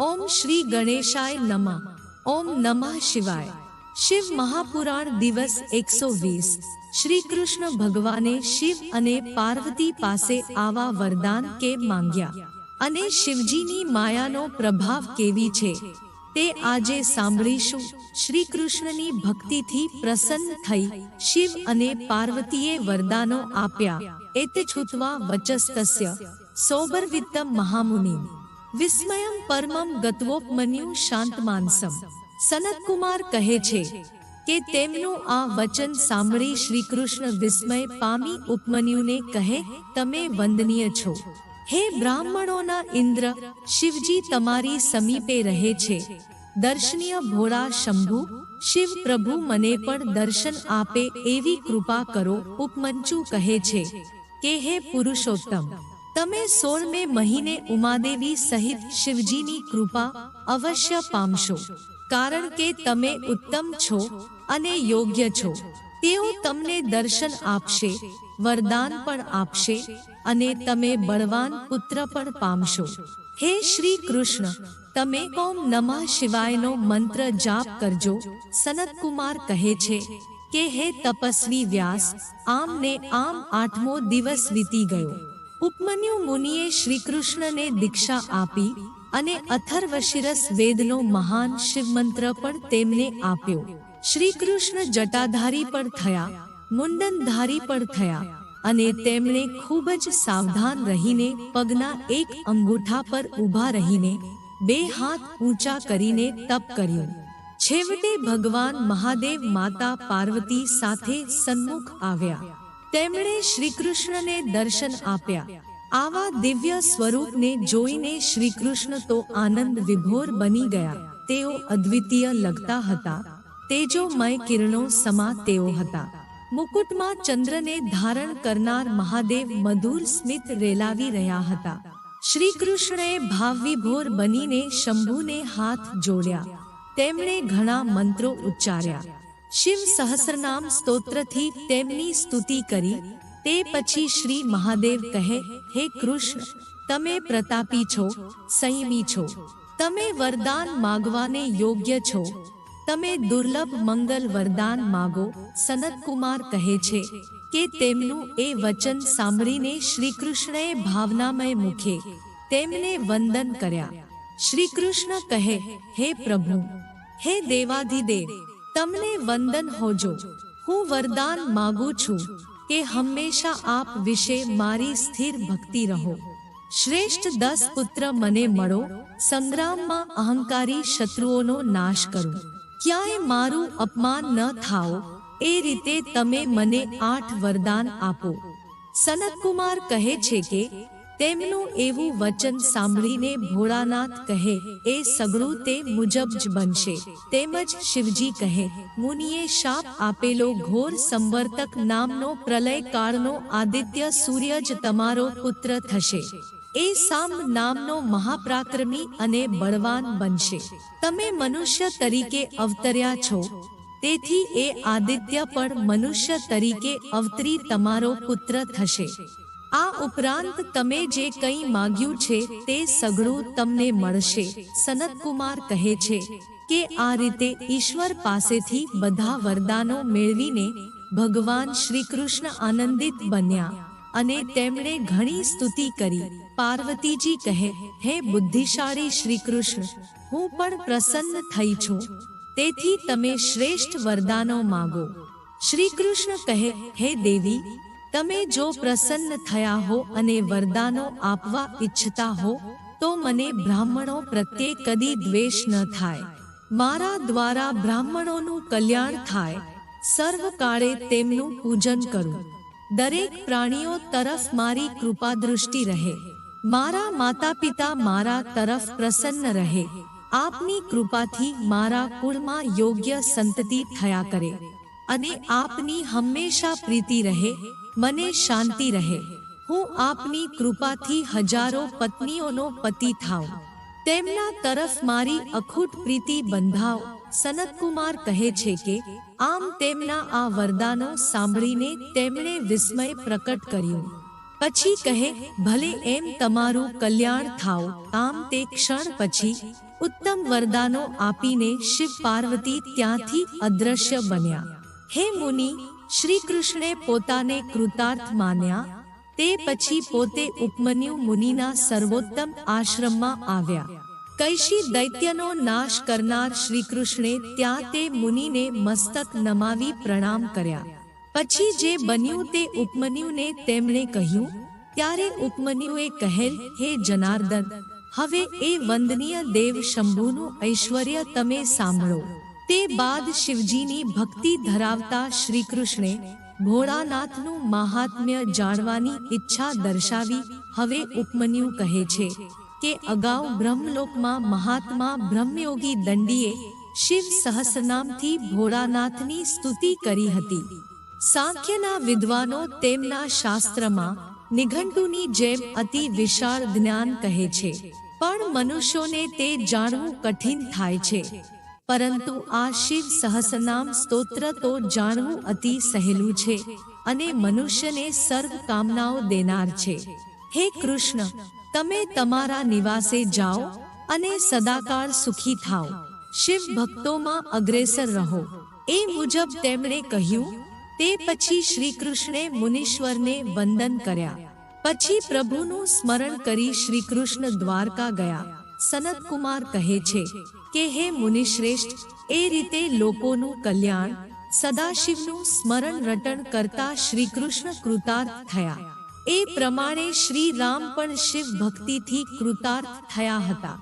ઓમ શ્રી ગણેશાય નમઃ. ઓમ નમઃ શિવાય. શિવ મહાપુરાણ દિવસ એકસો વીસ. શ્રી કૃષ્ણ ભગવાને શિવ અને પાર્વતી પાસે આવા વરદાન કે માંગ્યા? અને શિવજીની માયાનો પ્રભાવ કેવી છે? તે આજે સાંભળીશું. શ્રી કૃષ્ણની ભક્તિથી પ્રસન્ન થઈ શિવ અને પાર્વતીએ વરદાનો આપ્યા. એતે છૂતવા વચસ્તસ્ય. સોબરવિત્તમ મહામુનિ વિસ્મયમ પરમમ ગત્વોપમન્યુ શાંતમાનસમ સનતકુમાર કહે છે કે તેમનું આ વચન સાંભળી શ્રી કૃષ્ણ વિસ્મય પામી ઉપમન્યુને કહે, તમે વંદનીય છો. હે બ્રાહ્મણોના ઇન્દ્ર, શિવજી તમારી સમીપે રહે છે. દર્શનીય ભોળા શંભુ, શિવ પ્રભુ મને પણ દર્શન આપે એવી કૃપા કરો ઉપમંચુ કહે છે કે, હે પુરુષોત્તમ તમે સોળમે મહિને ઉમાદેવી સહિત શિવજીની કૃપા અવશ્ય પામશો, કારણ કે તમે ઉત્તમ છો અને યોગ્ય છો. તેઓ તમને દર્શન આપશે, વરદાન પણ આપશે અને તમે બળવાન પુત્ર પણ પામશો. હે શ્રી કૃષ્ણ તમે કોમ નમઃ શિવાયનો મંત્ર જાપ કરજો. સનતકુમાર કહે છે કે, હે તપસ્વી વ્યાસ આમ ને આમ આઠમો દિવસ વીતી ગયો. ઉપમન્યુ મુનિએ શ્રીકૃષ્ણને દીક્ષા આપી અને અથર્વશિરસ વેદનો મહાન શિવમંત્ર પણ તેમને આપ્યો. શ્રીકૃષ્ણ જટાધારી પણ થયા, મુંડનધારી પણ થયા અને તેમણે ખૂબ જ સાવધાન રહીને પગના એક અંગૂઠા પર ઊભા રહીને બે હાથ ઊંચા કરીને તપ કર્યું. છેવટે ભગવાન મહાદેવ માતા પાર્વતી સાથે સન્મુખ આવ્યા. તેમણે શ્રીકૃષ્ણને દર્શન આપ્યા. આવા દિવ્ય સ્વરૂપને જોઈને શ્રીકૃષ્ણ તો આનંદ વિભોર બની ગયા. તેઓ અદ્વિતીય લગતા હતા. તેજોમય કિરણો સમા તેઓ હતા. મુકુટમાં ચંદ્રને ધારણ કરનાર મહાદેવ મધુર સ્મિત રેલાવી રહ્યા હતા. શ્રી કૃષ્ણએ ભાવવિભોર બનીને શંભુને હાથ જોડ્યા. તેમણે ઘણા મંત્રો ઉચ્ચાર્યા. શિવ સહસ્રનામ સ્તોત્રથી તેમની સ્તુતિ કરી, તે પછી શ્રી મહાદેવ કહે, હે કૃષ્ણ, તમે પ્રતાપી છો, સંયમી છો. તમે વરદાન માગવાને યોગ્ય છો. તમે દુર્લભ મંગલ વરદાન માગો, સનતકુમાર કહે છે, કે તેમનું એ વચન સાંભળીને શ્રી કૃષ્ણએ ભાવનામય મુખે તેમને વંદન કર્યા. શ્રી કૃષ્ણ કહે, હે પ્રભુ, હે દેવાધિદેવ તમને વંદન હોજો. હું વરદાન માગું છું કે હંમેશા આપ વિશે મારી સ્થિર ભક્તિ રહો. શ્રેષ્ઠ દસ પુત્ર મને મળો, સંગ્રામમાં અહંકારી શત્રુઓનો નાશ કરો. ક્યાંય મારું અપમાન ન થાઓ, એ રીતે તમે મને આઠ વરદાન આપો. સનતકુમાર કહે છે કે તેમનું એવું વચન સાંભળીને ભોળાનાથ કહે, એ સગળું તે મુજબ જ બનશે. તેમજ શિવજી કહે, મુનિએ શાપ આપેલો ઘોર સંવર્તક નામનો પ્રલયકાળનો આદિત્ય સૂર્ય જ તમારો પુત્ર થશે. એ સામ નામનો મહાપ્રાક્રમી અને બળવાન બનશે. તમે મનુષ્ય તરીકે અવતર્યા છો. તેથી એ આદિત્ય પણ મનુષ્ય તરીકે અવતરી તમારો પુત્ર થશે. આ ઉપરાંત તમે જે કંઈ માગ્યું છે તે સઘળું તમને મળશે. સનતકુમાર કહે છે કે આ રીતે ઈશ્વર પાસેથી બધા વરદાનો મેળવીને ભગવાન શ્રી કૃષ્ણ આનંદિત બન્યા અને તેમણે ઘણી સ્તુતિ કરી. પાર્વતીજી કહે, હે બુદ્ધિશાળી શ્રી કૃષ્ણ હું પણ પ્રસન્ન થઈ છું. તેથી તમે શ્રેષ્ઠ વરદાનો માગો. શ્રી કૃષ્ણ કહે, હે દેવી તમે જો પ્રસન્ન થયા હો અને વરદાનો આપવા ઈચ્છતા હો તો મને બ્રાહ્મણો પ્રત્યે કદી દ્વેષ ન થાય. મારા દ્વારા બ્રાહ્મણોનું કલ્યાણ થાય. સર્વકાળે તેમનું પૂજન કરું. દરેક પ્રાણીઓ તરફ મારી કૃપા દૃષ્ટિ રહે. મારા માતા પિતા મારા તરફ પ્રસન્ન રહે. આપની કૃપાથી મારા કુળમાં યોગ્ય સંતતિ થયા કરે. અને આપની હંમેશા પ્રીતિ રહે. મને શાંતિ રહે. હું આપની કૃપાથી હજારો પત્નીઓનો પતિ થાઉં. તેમના તરફ મારી અખૂટ પ્રીતિ બંધાવ. સનતકુમાર કહે છે કે, આમ તેમના આ વરદાનો સાંભળીને તેમણે વિસ્મય પ્રકટ કર્યું. પછી કહે, ભલે એમ તમારું કલ્યાણ થાવ આમ તે ક્ષણ પછી ઉત્તમ વરદાનો આપીને શિવ પાર્વતી ત્યાંથી અદ્રશ્ય બન્યા. હે મુનિ શ્રી કૃષ્ણે પોતાને કૃતાર્થ માન્યા. તે પછી પોતે ઉપમન્યુ મુનિના સર્વોત્તમ આશ્રમમાં આવ્યા. કૈશી દૈત્યનો નાશ કરનાર શ્રી કૃષ્ણે ત્યાં તે મુનિને મસ્તક નમાવી પ્રણામ કર્યા. પછી જે બન્યું તે ઉપમન્યુને તેમણે કહ્યું, ત્યારે ઉપમન્યુએ કહેલ, હે જનાર્દન, હવે એ વંદનીય દેવ શંભુનું ઐશ્વર્ય તમે સાંભળો. તે બાદ શિવજીની ભક્તિ ધરાવતા શ્રી કૃષ્ણે ભોળાનાથનું મહાત્મ્ય જાણવાની ઈચ્છા દર્શાવી હવે ઉપમન્યુ કહે છે કે અગાઉ બ્રહ્મલોકમાં મહાત્મા બ્રહ્મયોગી દંડીએ શિવ સહસ્રનામથી ભોળાનાથની સ્તુતિ કરી હતી. સાંખ્યના વિદ્વાનો તેમના શાસ્ત્રમાં નિઘંટુની જેમ અતિ વિશાળ જ્ઞાન કહે છે, પણ મનુષ્યોને તે જાણવું કઠિન થાય છે. પરંતુ આ શિવ સહસનામ સ્તોત્ર તો જાણવું અતિ સહેલું છે અને મનુષ્યને સર્વ કામનાઓ દેનાર છે. હે કૃષ્ણ, તમે તમારા નિવાસે જાઓ અને સદાકાળ સુખી થાઓ. શિવ ભક્તોમાં અગ્રેસર રહો. એ મુજબ તેમણે કહ્યું, તે પછી શ્રી કૃષ્ણે મુનીશ્વરને વંદન કર્યા. પછી પ્રભુનું સ્મરણ કરી શ્રી કૃષ્ણ દ્વારકા ગયા. સનત કુમાર કહે છે કે, હે મુનિશ્રેષ્ઠ, એ રીતે લોકોનું કલ્યાણ, સદાશિવનું સ્મરણ રટણ કરતા શ્રી કૃષ્ણ કૃતાર્થ થયા. એ પ્રમાણે શ્રી રામ પણ શિવ ભક્તિથી કૃતાર્થ થયા હતા.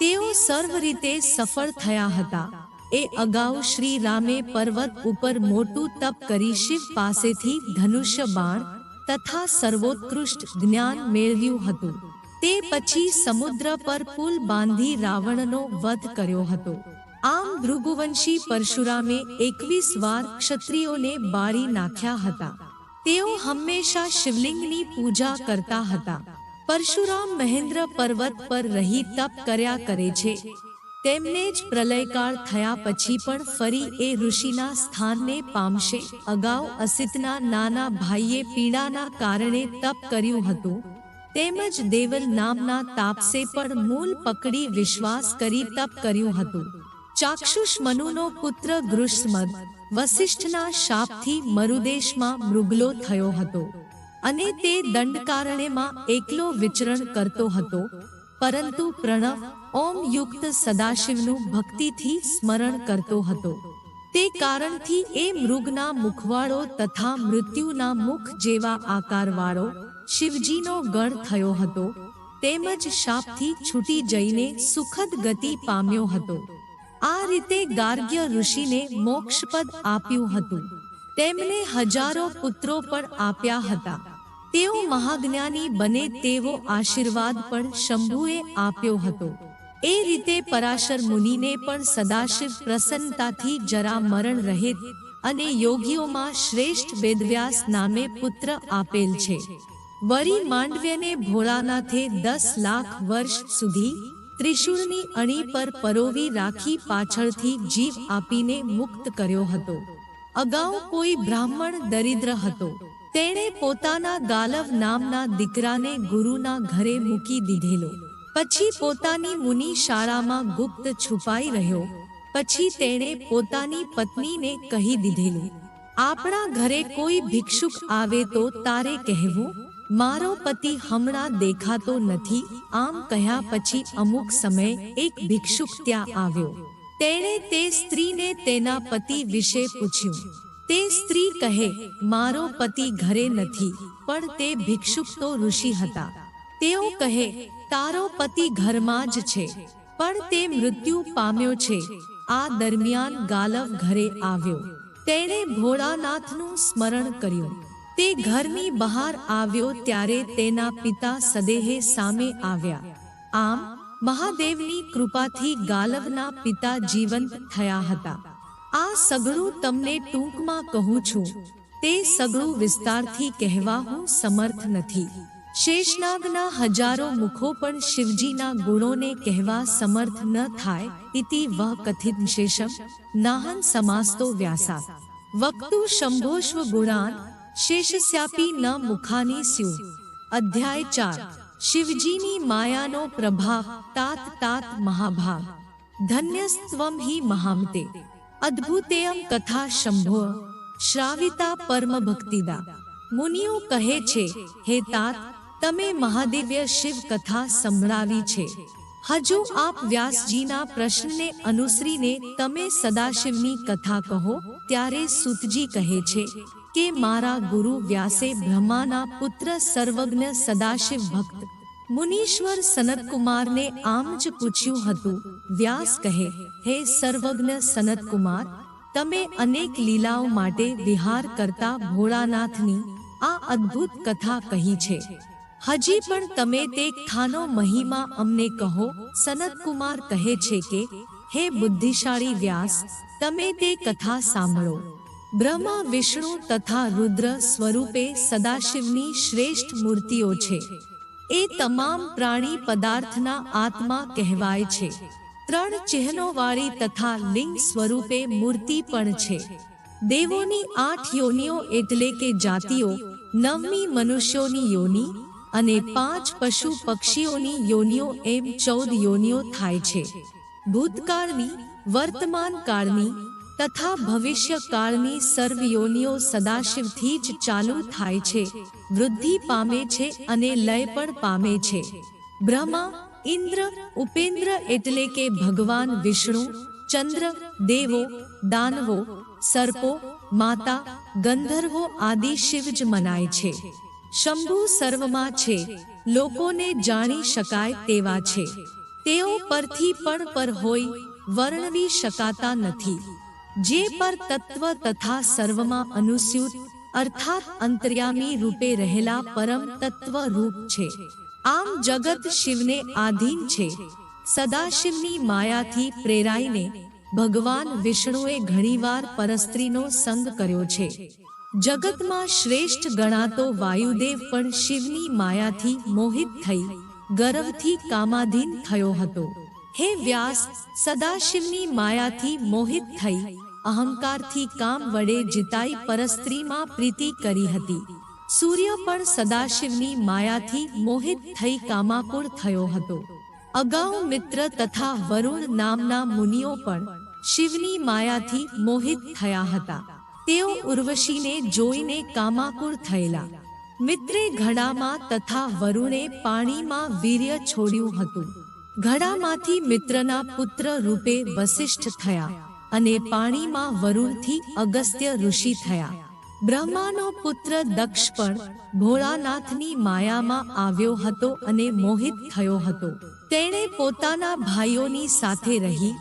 તેઓ સર્વ રીતે સફળ થયા હતા. એ અગાઉ શ્રી રામે પર્વત ઉપર મોટું તપ કરી શિવ પાસેથી ધનુષ્ય બાણ તથા સર્વોત્કૃષ્ટ જ્ઞાન મેળવ્યું હતું. તે પછી સમુદ્ર પર પુલ બાંધી રાવણનો વધ કર્યો હતો. આમ ભૃગુવંશી પરશુરામે એકવીસ વાર ક્ષત્રિયોને બાળી નાખ્યા હતા. તેઓ હંમેશા શિવલિંગની પૂજા કરતા હતા. પરશુરામ મહેન્દ્ર પર્વત પર રહી તપ કર્યા કરે છે. તેમને જ પ્રલયકાળ થયા પછી પણ ફરી એ ઋષિના સ્થાનને પામશે. અગાઉ અસિતના નાના ભાઈએ પીડાના કારણે તપ કર્યું હતું. તેમજ દેવલ નામના તાપસે પણ મૂલ પકડી વિશ્વાસ કરી તપ કર્યું હતું. ચાક્ષુષ મનુનો પુત્ર ગૃષ્મદ વસિષ્ઠના શાપથી મરુદેશમાં મૃગલો થયો હતો અને તે દંડકારણ્યમાં એકલો વિચરણ કરતો હતો. પરંતુ પ્રણવ ઓમ યુક્ત સદાશિવનું ભક્તિથી સ્મરણ કરતો હતો. તે કારણથી એ મૃગના મુખવાળો તથા મૃત્યુના મુખ જેવા આકારવાળો શિવજીનો ગણ થયો હતો, તેમજ શાપથી છૂટી જઈને સુખદ ગતિ પામ્યો હતો. આ રીતે ગાર્ગ્ય ઋષિને મોક્ષપદ આપ્યું હતું. તેમને હજારો પુત્રો પણ આપ્યા હતા. તેઓ મહાજ્ઞાની બને તેવો આશીર્વાદ પણ શંભુએ આપ્યો હતો. એ રીતે પરાશર મુનિને પણ સદાશિવ પ્રસન્નતાથી જરા મરણ રહિત અને યોગીઓમાં શ્રેષ્ઠ વેદવ્યાસ નામે પુત્ર આપેલ છે. વરી માંડવ્યને ભોળાનાથે દસ લાખ વર્ષ સુધી ત્રિશુળની અણી પર પરોવી રાખી પાછળથી જીવ આપીને મુક્ત કર્યો હતો. અગાઉ કોઈ બ્રાહ્મણ દરિદ્ર હતો. તેણે પોતાના ગાલવ નામના દીકરાને ગુરુના ઘરે મૂકી દીધેલો. પછી પોતાની મુનિ શાળામાં ગુપ્ત છુપાઈ રહ્યો. પછી તેણે પોતાની પત્નીને કહી દીધેલું, આપણા ઘરે કોઈ ભિક્ષુક આવે તો તારે કહેવું? મારો પતિ હમણાં દેખાતો નથી. આમ કહ્યા પછી અમુક સમય એક ભિક્ષુક ત્યાં આવ્યો. તેણે તે સ્ત્રીને તેના પતિ વિશે પૂછ્યું. તે સ્ત્રી કહે, મારો પતિ ઘરે નથી, પણ તે ભિક્ષુક તો ઋષિ હતા. તેઓ કહે, તારો પતિ ઘરમાં જ છે, પણ તે મૃત્યુ પામ્યો છે. આ દરમિયાન ગાલવ ઘરે આવ્યો. તેણે ભોળાનાથનું સ્મરણ કર્યું. તે ઘરની બહાર આવ્યો ત્યારે તેના પિતા સદેહે સામે આવ્યા. આમ, મહાદેવની કૃપાથી ગાલવના પિતા જીવંત થયા હતા. આ સગળું તમને ટૂંકમાં કહું છું. તે સગળું વિસ્તારથી કહેવા હું સમર્થ નથી. શેષનાગના હજારો મુખો પણ શિવજીના ગુણોને કહેવા સમર્થ ન થાય ઇતિ વહ કથિત શેષમ. નાહન સમાસ્તો વ્યાસા વક્તુ શંભોશ્વ ગુણાન શેષસ્યાપી ન મુખાની સ્યુ. અધ્યાય ચાર. શિવજીની માયાનો પ્રભાવ તાત તાત મહાભાવ. ધન્યસ્ત્વમ હિ મહામતે. અદ્ભુતેયમ કથા શંભો. શ્રાવિતા પરમ ભક્તિદા મુનિઓ કહે છે, હે તાત, તમે મહાદેવ્ય શિવ કથા સંભળાવી છે. હજુ આપ વ્યાસજીના પ્રશ્નને અનુસરીને તમે સદાશિવની કથા કહો, ત્યારે સુતજી કહે છે કે મારા ગુરુ વ્યાસે બ્રહ્માના પુત્ર સર્વજ્ઞ સદાશિવ ભક્ત મુનીશ્વર સનતકુમારને આમ જ પૂછ્યું હતું વ્યાસ કહે હે સર્વજ્ઞ સનતકુમાર તમે અનેક લીલાઓ માટે વિહાર કરતા ભોળાનાથની આ અદ્ભુત કથા કહી છે હજી પણ તમે તે ખાનો મહિમા અમને કહો સનતકુમાર કહે છે કે હે બુદ્ધિશાળી વ્યાસ તમે તે કથા સાંભળો બ્રહ્મા, વિષ્ણુ તથા રુદ્ર સ્વરૂપે સદાશિવની શ્રેષ્ઠ મૂર્તિઓ છે. એ તમામ પ્રાણી પદાર્થના આત્મા કહેવાય છે. ત્રણ ચિહ્નોવાળી તથા લિંગ સ્વરૂપે મૂર્તિ પણ છે. દેવોની આઠ યોનિઓ એટલે કે જાતિઓ, નવમી મનુષ્યોની યોની અને પાંચ પશુ પક્ષીઓની યોનિઓ એમ ચૌદ યોનિઓ થાય છે. ભૂતકાળની વર્તમાન કાળની તથા ભવિષ્ય કાળની સર્વ યોનિઓ સદાશિવથી જ ચાલુ થાય છે. વૃદ્ધિ પામે છે અને લય પણ પામે છે. બ્રહ્મા, ઇન્દ્ર, ઉપેન્દ્ર એટલે કે ભગવાન, વિષ્ણુ, ચંદ્ર, દેવો, દાનવો, સર્પો, માતા, ગંધર્વો આદિ શિવ જ મનાય છે. શંભુ સર્વમાં છે. લોકોને જાણી શકાય તેવા છે. તેઓ પરથી પણ પર હોય, વર્ણવી શકાતા નથી. જે પર તત્વ તથા સર્વમાં અનુસ્યુત, અર્થાત અંતર્યામી રૂપે રહેલા પરમ તત્વ રૂપ છે. આમ જગત શિવને આધીન છે. સદાશિવની માયાથી પ્રેરાઈને ભગવાન વિષ્ણુએ ઘણીવાર પરસ્ત્રીનો સંગ કર્યો છે. જગતમાં શ્રેષ્ઠ ગણાતો વાયુદેવ પણ શિવની માયાથી મોહિત થઈ, ગર્વથી કામાધીન થયો હતો. હે વ્યાસ, સદાશિવની માયાથી મોહિત થઈ અહંકારથી કામ વડે જીતાઈ પરસ્ત્રીમાં પ્રીતિ કરી હતી. સૂર્ય પણ સદાશિવની માયાથી મોહિત થઈ કામાકુળ થયો હતો. અગાઉ મિત્ર તથા વરુણ નામના મુનિઓ પણ શિવની માયાથી મોહિત થયા હતા. તેઓ ઉર્વશીને જોઈને કામાકુળ થયેલા. મિત્રે ઘડામાં તથા વરુણે પાણીમાં વીર્ય છોડ્યું હતું. ઘડામાંથી મિત્રના પુત્ર રૂપે વસિષ્ઠ થયા. અને પાણીમાં વરુણથી અગસ્ત્ય ઋષિ થયા. બ્રહ્માનો પુત્ર દક્ષ પણ ભોળાનાથની માયામાં આવ્યો હતો અને મોહિત થયો હતો. તેણે પોતાના ભાઈઓની સાથે રહી,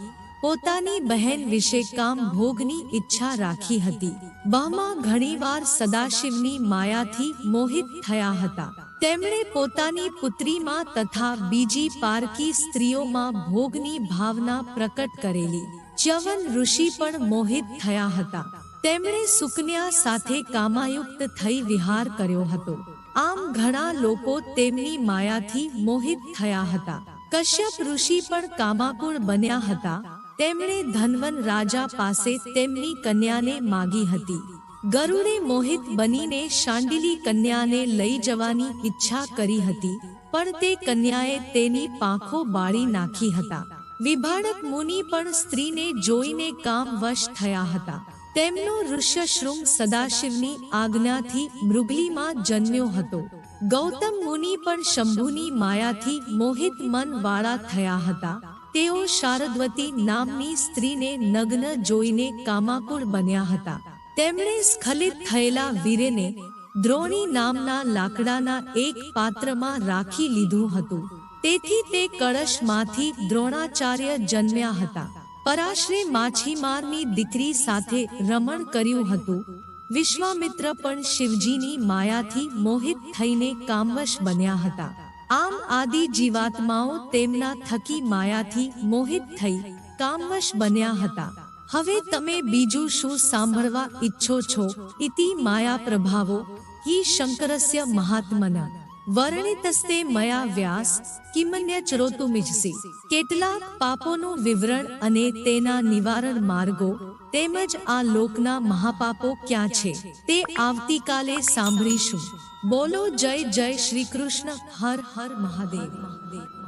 પોતાની બહેન વિશે કામ ભોગની ઈચ્છા રાખી હતી. બામા ઘણીવાર સદાશિવની માયાથી મોહિત થયા હતા. તેમણે પોતાની પુત્રીમાં તથા બીજી પારકી સ્ત્રીઓમાં ભોગની ભાવના પ્રકટ કરેલી. ચ્યવન ઋષિ પણ મોહિત થયા હતા. તેમણે સુકન્યા સાથે કામાયુક્ત થઈ વિહાર કર્યો હતો. આમ ઘણા લોકો તેમની માયાથી મોહિત થયા હતા. કશ્યપ ઋષિ પણ કામાકુળ બન્યા હતા. તેમણે ધનવન રાજા પાસે તેમની કન્યાને માગી હતી. ગરુડે મોહિત બનીને શાંડિલી કન્યાને લઈ જવાની ઈચ્છા કરી હતી, પણ તે કન્યાએ તેની પાંખો બાળી નાખી હતા. વિભાડક મુનિ પણ સ્ત્રીને જોઈને કામવશ થયા હતા. તેમનો ઋષ્યશૃંગ સદાશિવની આજ્ઞાથી મૃગલીમાં જન્મ્યો હતો. ગૌતમ મુનિ પણ શંભુની માયાથી મોહિત મન વાળા થયા હતા. તેઓ શારદવતી નામની સ્ત્રીને નગ્ન જોઈને કામાકુળ બન્યા હતા. તેમણે સ્ખલિત થયેલા વીરેને દ્રોણી નામના લાકડાના એક પાત્રમાં રાખી લીધું હતું. તેથી તે કળશમાંથી દ્રોણાચાર્ય જન્મ્યા હતા. પરાશરે માછીમારની દીકરી સાથે રમણ કર્યું હતું. વિશ્વામિત્ર પણ શિવજીની માયાથી મોહિત થઈને કામવશ બન્યા હતા. આમ આદિ જીવાત્માઓ તેમના થકી માયાથી મોહિત થઈ કામવશ બન્યા હતા. હવે તમે બીજું શું સાંભળવા ઈચ્છો છો? ઇતિ માયા પ્રભાવો હિ શંકરસ્ય મહાત્મના. વર્ણિતસ્તે મયા વ્યાસ, કિમન્ય ચરોતુમિજસી કેટલાક પાપોનું વિવરણ અને તેના નિવારણ માર્ગો તેમજ આ લોકના મહાપાપો ક્યાં છે તે આવતીકાલે સાંભળીશું. બોલો જય જય શ્રી કૃષ્ણ, હર હર મહાદેવ મહાદેવ.